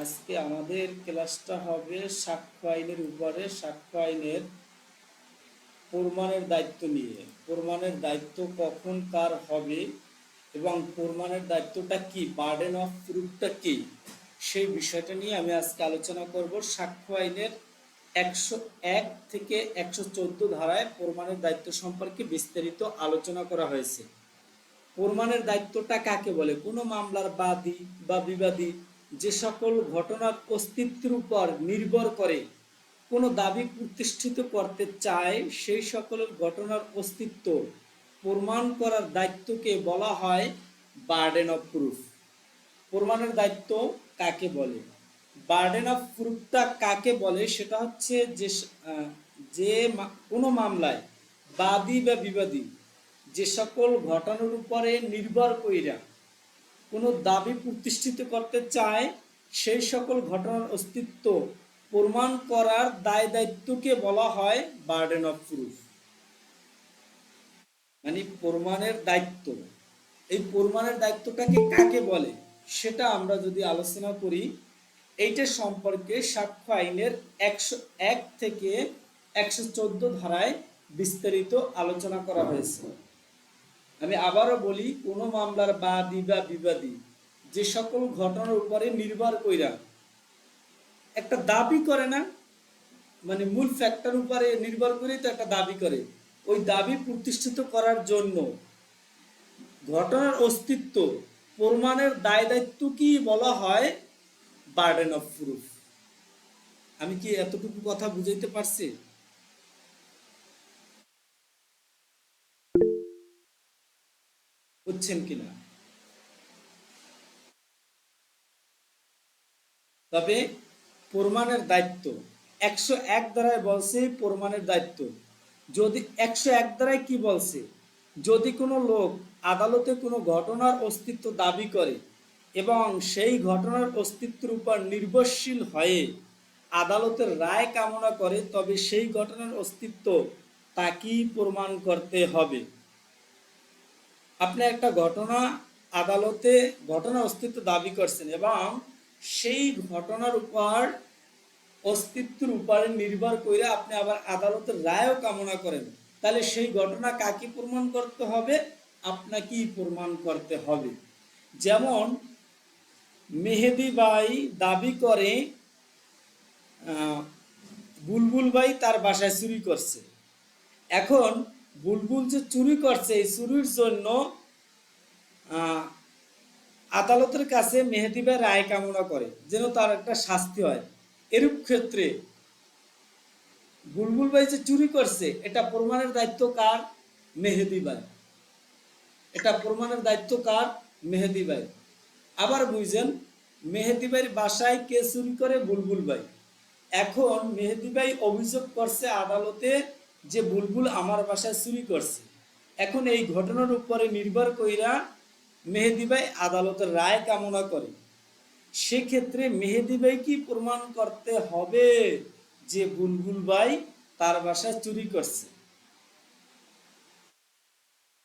আজকে আমাদের ক্লাসটা হবে সাক্ষ্য আইনের উপরে, সাক্ষ্য আইনের প্রমাণের দায়িত্ব নিয়ে। প্রমাণের দায়িত্ব কখন কার হবে এবং প্রমাণের দায়িত্বটা কি বার্ডেন অফ প্রুফটা কি, সেই বিষয়টা নিয়ে আমি আজকে আলোচনা করব। সাক্ষ্য আইনের একশো এক থেকে একশো চোদ্দ ধারায় প্রমাণের দায়িত্ব সম্পর্কে বিস্তারিত আলোচনা করা হয়েছে। প্রমাণের দায়িত্বটা কাকে বলে? কোনো মামলার বাদী বা বিবাদী যে সকল ঘটনার অস্তিত্বের উপর নির্ভর করে কোনো দাবি প্রতিষ্ঠিত করতে চায়, সেই সকল ঘটনার অস্তিত্ব প্রমাণ করার দায়িত্বকে বলা হয় বার্ডেন অফ প্রুফ। প্রমাণের দায়িত্ব কাকে বলে? বার্ডেন অফ প্রুফটা কাকে বলে? সেটা হচ্ছে যে যে কোনো মামলায় বাদী বা বিবাদী যে সকল ঘটনার উপরে নির্ভর কইরা কোনো দাবি প্রতিষ্ঠিত করতে চায়, সেই সকল ঘটনার অস্তিত্ব প্রমাণ করার দায় দায়িত্বকে বলা হয় বার্ডেন অফ প্রুফ মানে প্রমাণের দায়িত্ব। এই প্রমাণের দায়িত্বটাকে কাকে বলে, সেটা আমরা যদি আলোচনা করি, এইটা সম্পর্কে সাক্ষ্য আইনের একশো এক থেকে একশো চোদ্দ ধারায় বিস্তারিত আলোচনা করা হয়েছে। আমি আবারও বলি, কোনো মামলার বাদী বা বিবাদী যে সকল ঘটনার উপরে নির্ভর কইরা একটা দাবি করে না মানে মূল ফ্যাক্টর উপরে নির্ভর করে তো একটা দাবি করে। ওই দাবি প্রতিষ্ঠিত করার জন্য ঘটনার অস্তিত্ব, প্রমাণের দায় দায়িত্ব কি বলা হয়? বার্ডেন অফ প্রুফ আমি কি এতটুকু কথা বুঝাইতে পারছি? বুঝছেন কিনা? তবে প্রমাণের দায়িত্ব, একশো এক দ্বারায় বলছে প্রমাণের দায়িত্ব। যদি একশো এক দ্বারায় কি বলছে? যদি কোনো লোক আদালতে কোনো ঘটনার অস্তিত্ব দাবি করে এবং সেই ঘটনার অস্তিত্বের উপর নির্ভরশীল হয়ে আদালতের রায় কামনা করে, তবে সেই ঘটনার অস্তিত্ব তাকেই প্রমাণ করতে হবে। আপনি একটা ঘটনা আদালতে ঘটনা অস্তিত্ব দাবি করছেন এবং সেই ঘটনার উপর অস্তিত্বের উপরে নির্ভর করে আপনি আবার আদালতের রায়ও কামনা করেন। তাহলে সেই ঘটনা কাকে প্রমাণ করতে হবে? আপনাকেই প্রমাণ করতে হবে। যেমন মেহেদি বাই দাবি করে বুলবুল ভাই তার বাসায় চুরি করছে। এখন বুলবুল যে চুরি করছে এই চুরির জন্য আদালতের কাছে মেহেদি ভাই রায় কামনা করে যেন তার একটা শাস্তি হয়। এরূপ ক্ষেত্রে বুলবুল ভাই যে চুরি করছে, এটা প্রমাণের দায়িত্ব কার? মেহেদি ভাই। এটা প্রমাণের দায়িত্ব কার? মেহেদি ভাই। আবার বুঝছেন মেহেদি ভাইয়ের বাসায় কে চুরি করে? বুলবুল ভাই। এখন মেহেদি ভাই অভিযোগ করছে আদালতে যে বুলবুল আমার বাসায় চুরি করছে। এখন এই ঘটনার উপরে নির্ভর কইরা মেহেদি ভাই আদালতের রায় কামনা করে। সেক্ষেত্রে মেহেদি ভাই কি প্রমাণ করতে হবে যে বুলবুল ভাই তার বাসায় চুরি করছে?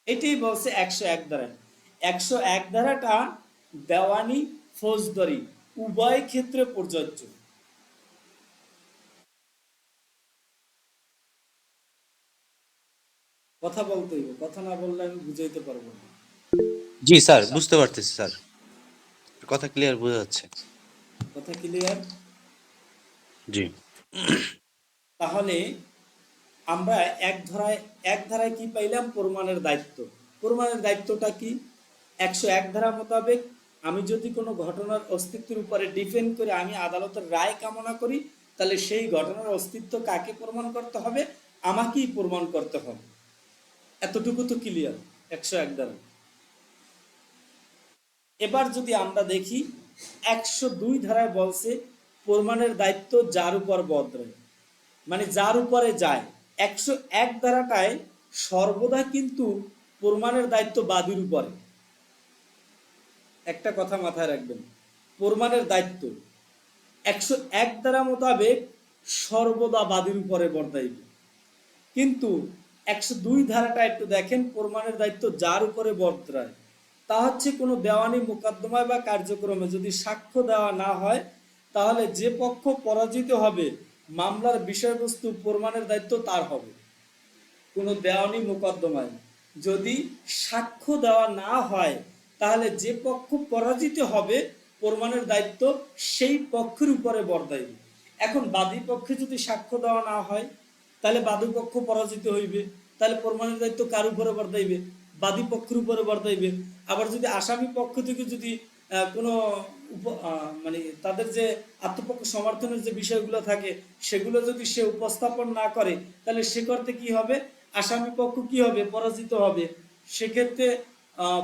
এটাই বলছে একশো এক ধারা একশো এক ধারাটা দেওয়ানি, ফৌজদারি, উভয় ক্ষেত্রে প্রযোজ্য। কথা বলতে হইব কথা না বললে আমি বুঝাইতে পারব না। জি স্যার বুঝতে পারতেছি স্যার। কথা ক্লিয়ার বোঝা যাচ্ছে। কথা ক্লিয়ার জি। তাহলে আমরা এক ধারায় এক ধারায় কি পাইলাম? প্রমাণের দায়িত্ব। প্রমাণের দায়িত্বটা কি? একশো এক ধারা মোতাবেক আমি যদি কোনো ঘটনার অস্তিত্বের উপরে ডিপেন্ড করে আমি আদালতের রায় কামনা করি তাহলে সেই ঘটনার অস্তিত্ব কাকে প্রমাণ করতে হবে? আমাকেই প্রমাণ করতে হবে। এতটুকু তো ক্লিয়ার একশো এক ধারা এবার যদি আমরা দেখি, একশো দুই ধারায় বলছে প্রমাণের দায়িত্ব যার উপর বদ্রয় মানে যার উপরে যায়। একশো এক ধারাটায় সর্বদা কিন্তু প্রমাণের দায়িত্ব বাদীর উপরে। একটা কথা মাথায় রাখবেন, প্রমাণের দায়িত্ব। একশো এক ধারা মোতাবেক সর্বদা বাদীর উপরে বর্তাইবে কিন্তু একশো দুই ধারাটা একটু দেখেন, প্রমাণের দায়িত্ব যার উপরে বর্তায় তা হচ্ছে কোনো দেওয়ানি মোকদ্দমায় বা কার্যক্রমে যদি সাক্ষ্য দেওয়া না হয়, তাহলে যে পক্ষ পরাজিত হবে, মামলার বিষয়বস্তু প্রমাণের দায়িত্ব তার হবে। কোনো দেওয়ানি মোকদ্দমায় যদি সাক্ষ্য দেওয়া না হয়, তাহলে যে পক্ষ পরাজিত হবে, প্রমাণের দায়িত্ব সেই পক্ষের উপরে বর্তাইবে। এখন বাদী পক্ষে যদি সাক্ষ্য দেওয়া না হয় তাহলে বাদী পক্ষ পরাজিত হইবে। তাহলে প্রমাণের দায়িত্ব কার উপরে বর্তাইবে? বাদী পক্ষের উপরে বর্তাইবে। আবার যদি আসামি পক্ষ থেকে যদি কোনো মানে তাদের যে আত্মপক্ষ সমর্থনের যে বিষয়গুলো থাকে, সেগুলো যদি সে উপস্থাপন না করে, তাহলে সে করতে কি হবে? আসামি পক্ষ কি হবে? পরাজিত হবে। সেক্ষেত্রে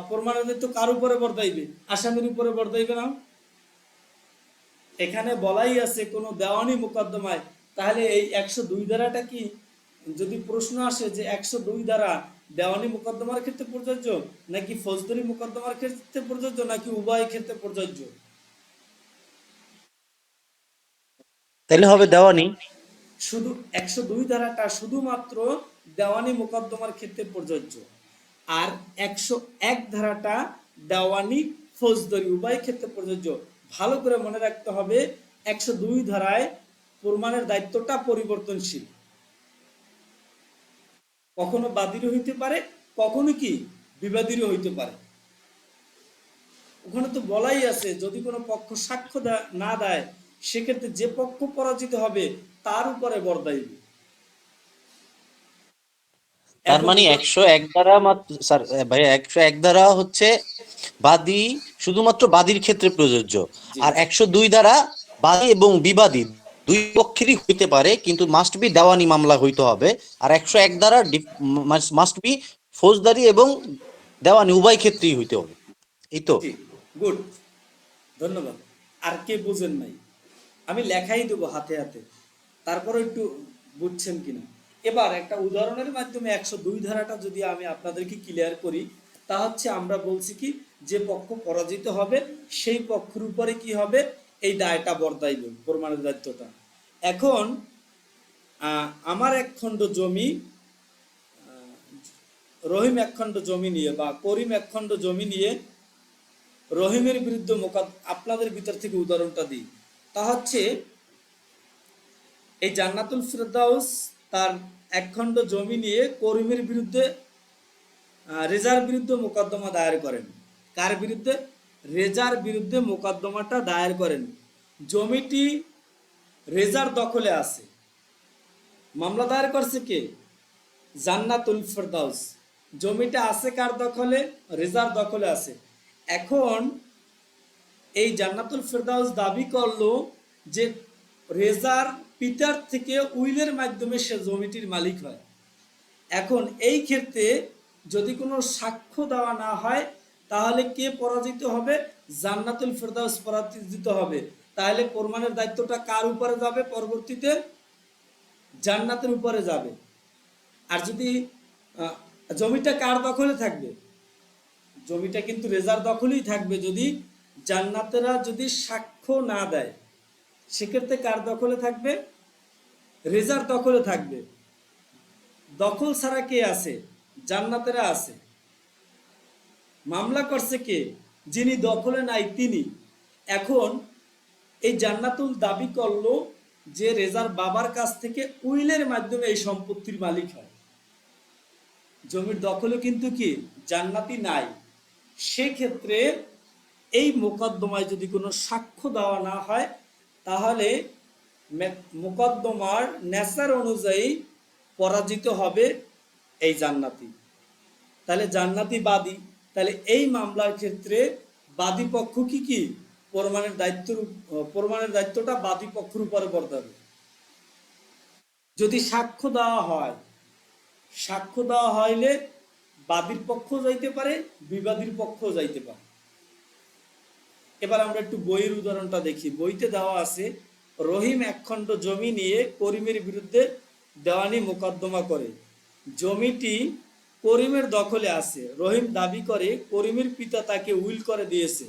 প্রমাণের দায়িত্ব কার উপরে বর্তাইবে? আসামির উপরে বর্তাইবে না? এখানে বলাই আছে কোনো দেওয়ানি মোকদ্দমায় তাহলে এই একশো দুই ধারাটা কি? যদি প্রশ্ন আসে যে একশো দুই ধারা দেওয়ানি মোকদ্দমার ক্ষেত্রে প্রযোজ্য নাকি ফৌজদারি মোকদ্দমার ক্ষেত্রে প্রযোজ্য নাকি উভয় ক্ষেত্রে প্রযোজ্য? তাহলে হবে দেওয়ানি। শুধু একশো দুই ধারাটা শুধুমাত্র দেওয়ানি মোকদ্দমার ক্ষেত্রে প্রযোজ্য আর একশো এক ধারাটা দেওয়ানি ফৌজদারি উভয় ক্ষেত্রে প্রযোজ্য। ভালো করে মনে রাখতে হবে একশো দুই ধারায় প্রমাণের দায়িত্বটা পরিবর্তনশীল। কখনো বাদীরও হইতে পারে কখনো কি বিবাদীরও হইতে পারে। ওখানে তো বলাই আছে যদি কোনো পক্ষ সাক্ষ্য না দেয় সেক্ষেত্রে যে পক্ষ পরাজিত হবে তার উপরে বর্দাইবে তার মানে একশো এক দ্বারা মাত্র স্যার ভাই একশো এক দ্বারা হচ্ছে বাদী শুধুমাত্র বাদীর ক্ষেত্রে প্রযোজ্য। আর একশো দুই দ্বারা বাদী এবং বিবাদী দুই পক্ষেরই হইতে পারে, কিন্তু মাস্ট বি দেওয়ানি মামলা হইতে হবে। আর একশো এক দ্বারা মাস্ট বি ফৌজদারি এবং দেওয়ানি উভয় ক্ষেত্রেই হইতে হবে। এই তো। গুড। ধন্যবাদ। আর কে বুঝেন নাই। আমি লেখাই দেবো হাতে হাতে। তারপরে একটু বুঝছেন কিনা। এবার একটা উদাহরণের মাধ্যমে একশো দুই ধারাটা যদি আমি আপনাদেরকে ক্লিয়ার করি, তা হচ্ছে আমরা বলছি কি, যে পক্ষ পরাজিত হবে, সেই পক্ষের উপরে কি হবে? এই দায়টা বর্তাইবে প্রমাণের দায়িত্বটা। এখন আমার এক খণ্ড জমি রহিম এক খণ্ড জমি নিয়ে বা করিম এক খণ্ড জমি নিয়ে রহিমের বিরুদ্ধে মোকাদ আপনাদের ভিতর থেকে উদাহরণটা দিই। তা হচ্ছে, এই জান্নাতুল ফিরদাউস তার একখণ্ড জমি নিয়ে করিমের বিরুদ্ধে রেজার বিরুদ্ধে মোকদ্দমা দায়ের করেন। কার বিরুদ্ধে? রেজার বিরুদ্ধে মোকদ্দমাটা দায়ের করেন। জমিটি রেজার দখলে আছে। মামলা দায়ের করছে কে? জান্নাতুল ফেরদাউস। জমিটা আছে কার দখলে? রেজার দখলে আছে। এখন এই জান্নাতুল ফেরদাউস দাবি করল যে রেজার পিতার থেকে উইলের মাধ্যমে সে জমিটির মালিক হয়। এখন এই ক্ষেত্রে যদি কোনো সাক্ষ্য দেওয়া না হয়, তাহলে কে পরাজিত হবে? জান্নাতুল ফেরদাউস পরাজিত হবে। তাহলে প্রমাণের দায়িত্বটা কার উপরে যাবে? পরবর্তীতে জান্নাতের উপরে যাবে। আর যদি জমিটা কার দখলে থাকবে? জমিটা কিন্তু রেজার দখলেই থাকবে। যদি জান্নাতেরা যদি সাক্ষ্য না দেয়, সেক্ষেত্রে কার দখলে থাকবে? রেজার দখলে থাকবে। দখল ছাড়া কে আছে? জান্নাতেরা আছে। মামলা করছে কে? যিনি দখলে নাই, তিনি। এখন এই জান্নাতুল দাবি করল যে রেজার বাবার কাছ থেকে উইলের মাধ্যমে এই সম্পত্তির মালিক হয়। জমির দখলে কিন্তু কি জান্নাতি নাই। সেক্ষেত্রে এই মোকদ্দমায় যদি কোনো সাক্ষ্য দেওয়া না হয়, তাহলে মোকদ্দমার নেচার অনুযায়ী পরাজিত হবে এই জান্নাতি। তাহলে জান্নাতি বাদী তাহলে এই মামলার ক্ষেত্রে বাদী পক্ষ কি কি? প্রমাণের দায়িত্ব প্রমাণের দায়িত্বটা বাদী পক্ষের উপরে বর্তাবে যদি সাক্ষ্য দেওয়া হয়, সাক্ষ্য দেওয়া হইলে বাদীর পক্ষ যাইতে পারে, বিবাদীর পক্ষ যাইতে পারে। এবার আমরা একটু বইয়ের উদাহরণটা দেখি। বইতে দেওয়া আছে, রহিম একখণ্ড জমি নিয়ে করিমের বিরুদ্ধে দেওয়ানি মোকদ্দমা করে। জমিটি করিমের দখলে আছে। রহিম দাবি করে, করিমের পিতা তাকে উইল করে দিয়েছে।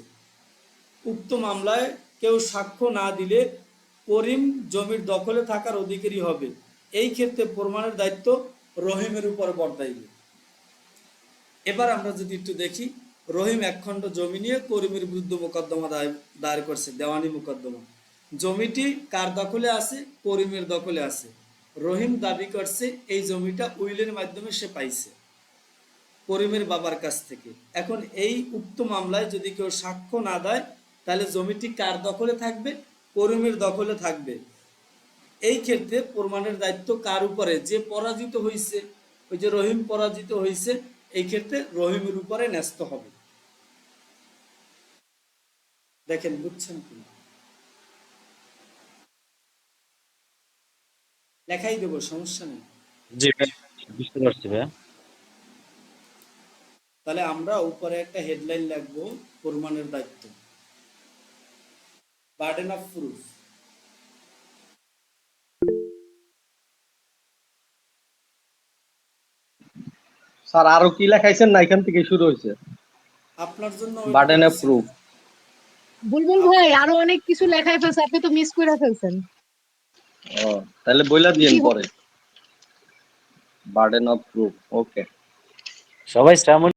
উক্ত মামলায় কেউ সাক্ষ্য না দিলে করিম জমির দখলে থাকার অধিকারী হবে। এই ক্ষেত্রে প্রমাণের দায়িত্ব রহিমের উপর বর্তাইবে এবার আমরা যদি একটু দেখি, রহিম একখণ্ড জমি নিয়ে করিমের বিরুদ্ধে মোকদ্দমা দায়- দায়ের করছে, দেওয়ানি মোকদ্দমা। জমিটি কার দখলে আছে? করিমের দখলে আছে। রহিম দাবি করছে, এই জমিটা উইলের মাধ্যমে সে পাইছে, করিমের বাবার কাছ থেকে। এখন এই উক্ত মামলায় যদি কেউ সাক্ষ্য না দেয় তাহলে জমিটি কার দখলে থাকবে? করিমের দখলে থাকবে। এই ক্ষেত্রে প্রমাণের দায়িত্ব কার উপরে? যে পরাজিত হয়েছে ওই যে রহিম পরাজিত হয়েছে এই ক্ষেত্রে রহিমের উপরে ন্যস্ত হবে। দেখেন বুঝছেন কি? লেখাই দেবো সমস্যা নেই। জি বুঝতে পারছি ভাইয়া তাহলে আমরা উপরে একটা হেডলাইন লাগবো প্রমাণের দায়িত্ব। বার্ডেন অফ প্রুফ স্যার আরও কি লেখাইছেন না এখান থেকে শুরু হয়েছে? আপনার জন্য বার্ডেন অফ প্রুফ বুলবুল ভাই আরও অনেক কিছু লেখাই ফেলছে আপনি তো মিস করে ফেলছেন। ও তাহলে বইলা দিয়েন পরে। বার্ডেন অফ প্রুফ ওকে সবাই